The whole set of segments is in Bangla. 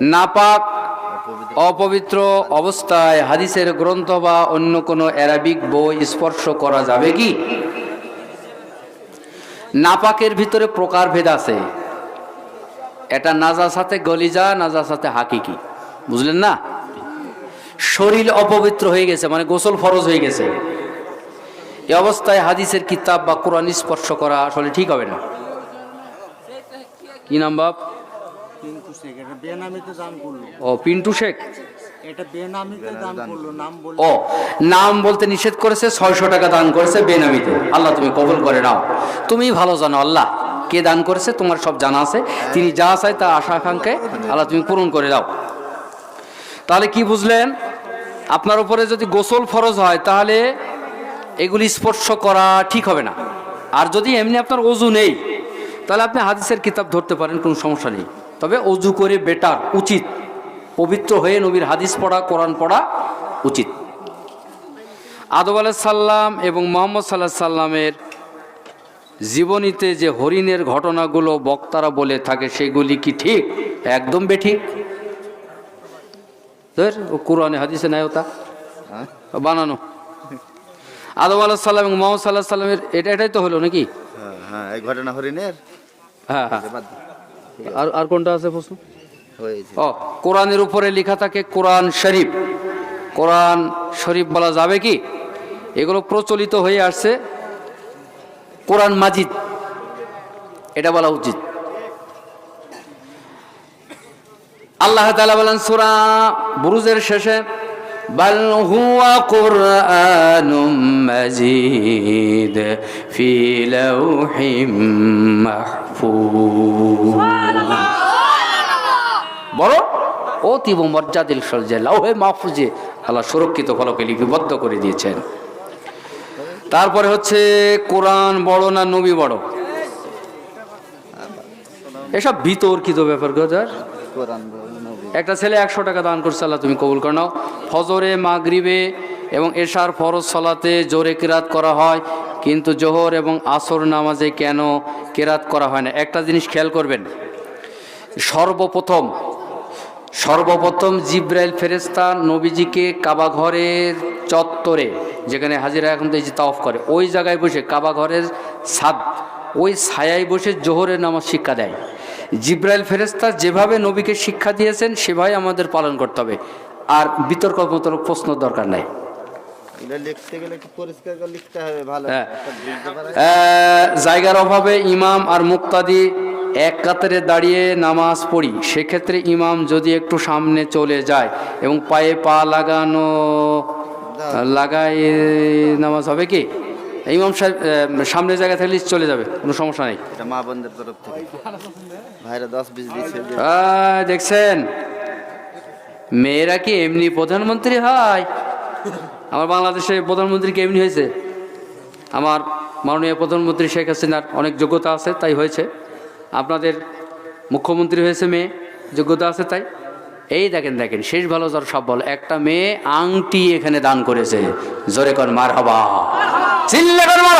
নাপাক, অপবিত্র অবস্থায় হাদিসের গ্রন্থ বা অন্য কোনো অ্যারাবিক বই স্পর্শ করা যাবে কি? নাপাকের ভিতরে প্রকারভেদ আছে। এটা নাজার সাথে গলিজা নাজার সাথে হাকিকি। বুঝলেন না? শরীর অপবিত্র হয়ে গেছে মানে গোসল ফরজ হয়ে গেছে। এ অবস্থায় হাদিসের কিতাব বা কোরআন স্পর্শ করা আসলে ঠিক হবে না। কি নাম বাপ? কিন্তু শেখ এটা বেনামিতে দান করল। ও পিন্টু শেখ? এটা বেনামিতে দান করল নাম বলে ও নাম বলতে নিষেধ করেছে ছয়শো টাকা দান করেছে বেনামিতে। আল্লাহ তুমি কবুল করে নাও। তুমি ভালো জানো আল্লাহ কে দান করেছে? তোমার সব জানা আছে। তিনি যা চায় তা আশা আকাঙ্ক্ষায় আল্লাহ তুমি পূরণ করে দাও তাহলে কি বুঝলেন? আপনার উপরে যদি গোসল ফরজ হয় তাহলে এগুলি স্পর্শ করা ঠিক হবে না। আর যদি এমনি আপনার অজু নেই তাহলে আপনি হাদিসের কিতাব ধরতে পারেন, কোনো সমস্যা নেই। তবে অজু করে বেটার, উচিত। পবিত্র হয়ে নবীর হাদিস পড়া, কোরআন পড়া উচিত। আদব সাল্লাম এবং মোহাম্মদ সাল্লাহ সাল্লামের জীবনীতে যে হরিণের ঘটনাগুলো বক্তারা বলে থাকে, সেগুলি কি ঠিক? একদম বেঠিক। কোরআনে, হাদিসে নাই ওটা। বানানো। আদম আলাহ সাল্লাম এবং মোহাম্মদ সাল্লাহ সাল্লামের, এটা, এটাই তো হলো নাকি? হ্যাঁ হ্যাঁ ঘটনা হরিণের। হ্যাঁ হ্যাঁ আর আর কোনটা আছে প্রশ্ন? ও কোরআনের উপরে লেখা থাকে কোরআন শরীফ। কোরআন শরীফ বলা যাবে কি? এগুলো প্রচলিত হয়ে আসছে কোরআন মাজিদ। এটা বলা উচিত। আল্লাহ তাআলা বলেন সূরা বুরুজের শেষে ফি লাউহিম মাহফুজ। বড় অতীব মর্যাদিল লাউহে মাহফুজে আল্লাহ সুরক্ষিত ফলকে লিপিবদ্ধ করে দিয়েছেন। তারপরে হচ্ছে কোরআন বড় না নবী বড়? এসব বিতর্কিত ব্যাপার গজার একটা ছেলে একশো টাকা দান করছে আল্লাহ তুমি কবুল করে নাও। ফজরে মাগরিবে এবং এশার ফরজ সলাতে জোরে কেরাত করা হয়। কিন্তু জোহর এবং আসর নামাজে কেন কেরাত করা হয় না? একটা জিনিস খেয়াল করবেন। সর্বপ্রথম সর্বপ্রথম জিব্রাইল ফেরেস্তা নবীজিকে কাবা ঘরের চত্বরে, যেখানে হাজিরা এখন তো এই যে তাওফ করে, ওই জায়গায় বসে, কাবা ঘরের ছাদ, ওই ছায়ায় বসে জোহরের নামাজ শিক্ষা দেয়। জিব্রাইল ফেরেস্তা যেভাবে নবীকে শিক্ষা দিয়েছেন, সেভাবে আমাদের পালন করতে হবে। আর বিতর্ক মতো প্রশ্ন দরকার নাই। জায়গার অভাবে ইমাম আর মুক্তাদি এক কাতারে দাঁড়িয়ে নামাজ পড়ি। সেক্ষেত্রে ইমাম যদি একটু সামনে চলে যায় এবং পায়ে পা লাগানো লাগাই নামাজ হবে কি? ইমাম সাহেব সামনে জায়গা থাকলে চলে যাবে কোনো সমস্যা নেই। এটা মা বোনদের তরফ থেকে। ভাইরা দশ বিশ দিচ্ছে যে দেখছেন? মেয়েরা কি এমনি প্রধানমন্ত্রী হয়? আমার বাংলাদেশে প্রধানমন্ত্রী কেমনি হয়েছে? আমার মাননীয় প্রধানমন্ত্রী শেখ হাসিনার অনেক যোগ্যতা আছে, তাই হয়েছে। আপনাদের মুখ্যমন্ত্রী হয়েছে মেয়ে, যোগ্যতা আছে তাই। এই দেখেন দেখেন, শেষ ভালো যার সব বল। একটা মেয়ে আংটি এখানে দান করেছে। জোরে কর মার হবা মার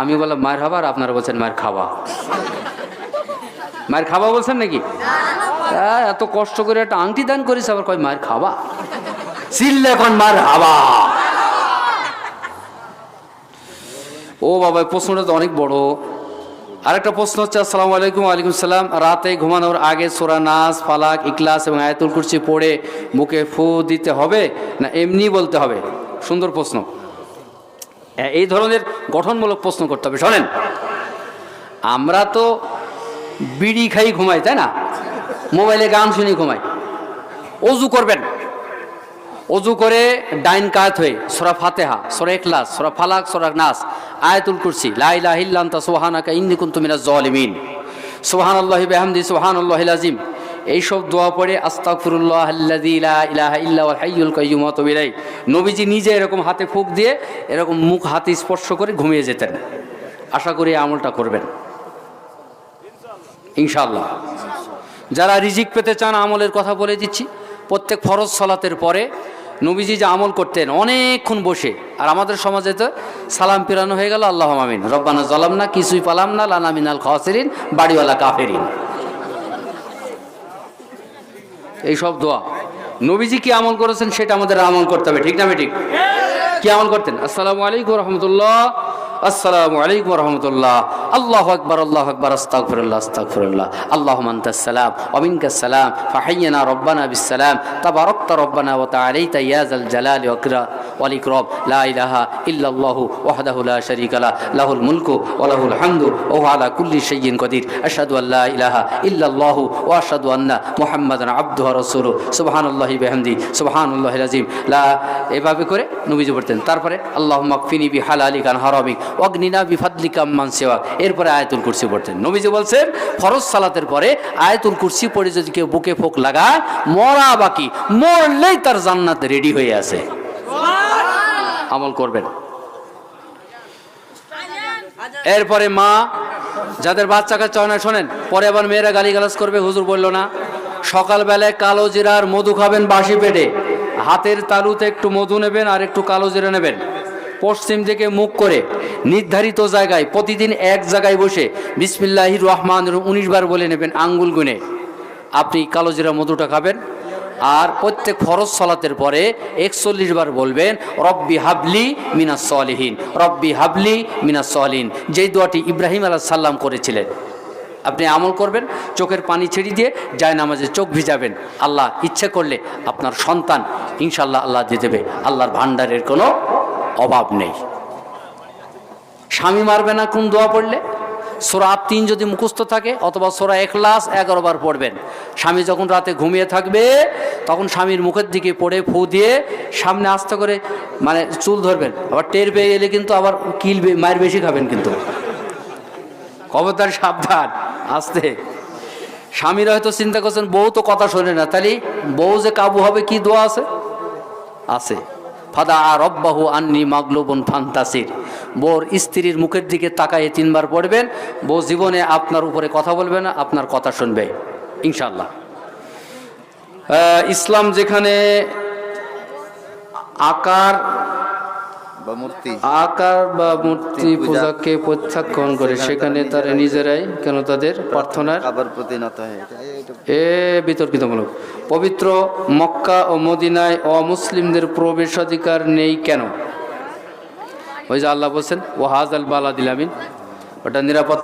আমি বললাম মার হবা আর আপনারা বলছেন, মার খাওয়া। মায়ের খাবা বলছেন নাকি? এত কষ্ট করে একটা আংটি দান করেছে, আবার কয় মায়ের খাবা চিল্লে এখন মার হাবা ও বাবা প্রশ্নটা তো অনেক বড়। আরেকটা প্রশ্ন হচ্ছে, আসসালামু আলাইকুম, ওয়ালাইকুম সালাম। রাতে ঘুমানোর আগে সোরা নাচ ফালাক ইকলাস এবং আয়াতুল কুরসি পড়ে মুখে ফু দিতে হবে না এমনি বলতে হবে? সুন্দর প্রশ্ন। এই ধরনের গঠনমূলক প্রশ্ন করতে হবে, শোনেন। আমরা তো বিড়ি খাই ঘুমাই, তাই না? মোবাইলে গান শুনি ঘুমাই। অজু করবেন। অজু করে ডাইন কাত হয়ে, সোরা ফাতেহা, সোরা এখলাস সোরা ফালাক, সোরা নাস, আয়াতুল কুরসি লাই লাহিল্লান্তা সোহানাকা ইন্নি কুন্তু মিনাজ জলিমিন সোহান আল্লাহ বেহামদি সোহান আল্লাহ আজিম এইসব দোয়া পড়ে ওয়া আতুবু নবীজি নিজে এরকম হাতে ফুঁক দিয়ে, এরকম মুখ হাতে স্পর্শ করে ঘুমিয়ে যেতেন। আশা করি আমলটা করবেন। ইনশাল্লাহ যারা রিজিক পেতে চান আমলের কথা বলে দিচ্ছি। প্রত্যেক ফরজ সলাতের পরে নবীজি যে আমল করতেন, অনেকক্ষণ বসে। আর আমাদের সমাজে তো সালাম পিরানো হয়ে গেল আল্লাহ আমিন। রব্বানা জলাম না কিছুই পালাম না, লানা মিনাল খাসিরিন, বাড়িওয়ালা কাফেরিন। এইসব দোয়া। নবীজি কি আমল করেছেন সেটা আমাদের আমল করতে হবে, ঠিক না, ঠিক? কি আমল করতেন? আসসালামু আলাইকুম রহমতুল্লাহ। আসসালামু আলাইকুম রহমতুল্লাহ। আল্লাহ আকবর আল্লাহ আকবর আস্তাকফিরুল্লাহ আস্তাকফিরুল্লাহ আল্লাহ সালাম অমিনকা সালাম। ফাহাইয়ানা রব্বানা বিসালাম তাবারাকতা রব্বানা ওয়া তাআলাইতা ইয়া যাল জালালি ওয়া ইকরা ওয়াল ইকরাম লা ইলাহা ইল্লাল্লাহু ওয়াহদাহু লা শারীকা লাহুল মুলকু ওয়া লাহুল হামদু ওয়া আলা কুল্লি শাইইন কাদির। আশহাদু আল লা ইলাহা ইল্লাল্লাহু ওয়া আশহাদু আন্না মুহাম্মাদান আবদুহু ওয়া রাসূলুহু। সুবহানাল্লাহি বিহামদি, সুবহানাল্লাহিল আযীম। লা, এভাবে করে নবীজি পড়তেন। তারপরে আল্লাহ মাকফিনি বি হাল আলী খান হারামিক অগ্নিনা বি ফাদলিকা আম্মান সেওয়াক। এরপরে আয়াতুল কুরসি পড়তেন। নবীজি বলছেন, ফরজ সালাতের পরে আয়াতুল কুরসি পড়ে যদি কেউ বুকে ফোক লাগায়, মরা বাকি, মরলেই তার জান্নাত রেডি হয়ে আছে। আমল করবেন। এরপরে মা, যাদের বাচ্চা কাচ্চা হয় না শোনেন, পরে আবার মেয়েরা গালি গালিগালাজ করবে, হুজুর বলল না। সকালবেলায় কালো জিরার মধু খাবেন বাসি পেটে। হাতের তালুতে একটু মধু নেবেন আর একটু কালো জিরা নেবেন। পশ্চিম দিকে মুখ করে নির্ধারিত জায়গায়, প্রতিদিন এক জায়গায় বসে বিসমিল্লাহির রহমান উনিশ বার বলে নেবেন আঙ্গুল গুনে। আপনি কালো জিরা মধুটা খাবেন আর প্রত্যেক ফরজ সলাতের পরে একচল্লিশ বার বলবেন, রব্বি হাবলি মিনাস সলিহীন, রব্বি হাবলি মিনাস সলিহীন। যেই দোয়াটি ইব্রাহিম আলাহ সাল্লাম করেছিলেন। আপনি আমল করবেন, চোখের পানি ছেড়ে দিয়ে যায় নামাজে চোখ ভিজাবেন। আল্লাহ ইচ্ছে করলে আপনার সন্তান ইনশাল্লাহ আল্লাহ দিয়ে দেবে। আল্লাহর ভাণ্ডারের কোনো অভাব নেই। স্বামী মারবে না কোন দোয়া পড়লে? সোরা তিন যদি মুখস্থ থাকে অথবা সোরা এখলাস এগারো বার পড়বেন। স্বামী যখন রাতে ঘুমিয়ে থাকবে, তখন স্বামীর মুখের দিকে পড়ে ফু দিয়ে সামনে আস্তে করে মানে চুল ধরবেন। আবার টের পেয়ে এলে কিন্তু আবার কিল মায়ের বেশি খাবেন কিন্তু। খবরদার সাবধান, আসতে। স্বামীরা হয়তো চিন্তা করছেন, বউ তো কথা শোনে না। তাহলে বউ যে কাবু হবে, কি দোয়া আছে? আছে। ফাদা আর রব্বাহু আন্নি মাগলুবন ফান্তাসির। বোর স্ত্রীর মুখের দিকে তাকায়ে তিনবার পড়বেন বউ জীবনে আপনার উপরে কথা বলবে না আপনার কথা শুনবে ইনশাল্লাহ ইসলাম যেখানে আকার বা মূর্তি। আকার বা মূর্তি পূজাকে প্রত্যাখ্যান করে সেখানে তারা নিজেরাই কেন তাদের প্রার্থনার? কাবার প্রতি নত হয় এ বিতর্কিতমূলক। পবিত্র মক্কা ও মদিনায় অমুসলিমদের প্রবেশাধিকার নেই কেন? ওই যে আল্লাহ বলছেন ওয়াহাজ আল বালা দিলামিন ওটা নিরাপদ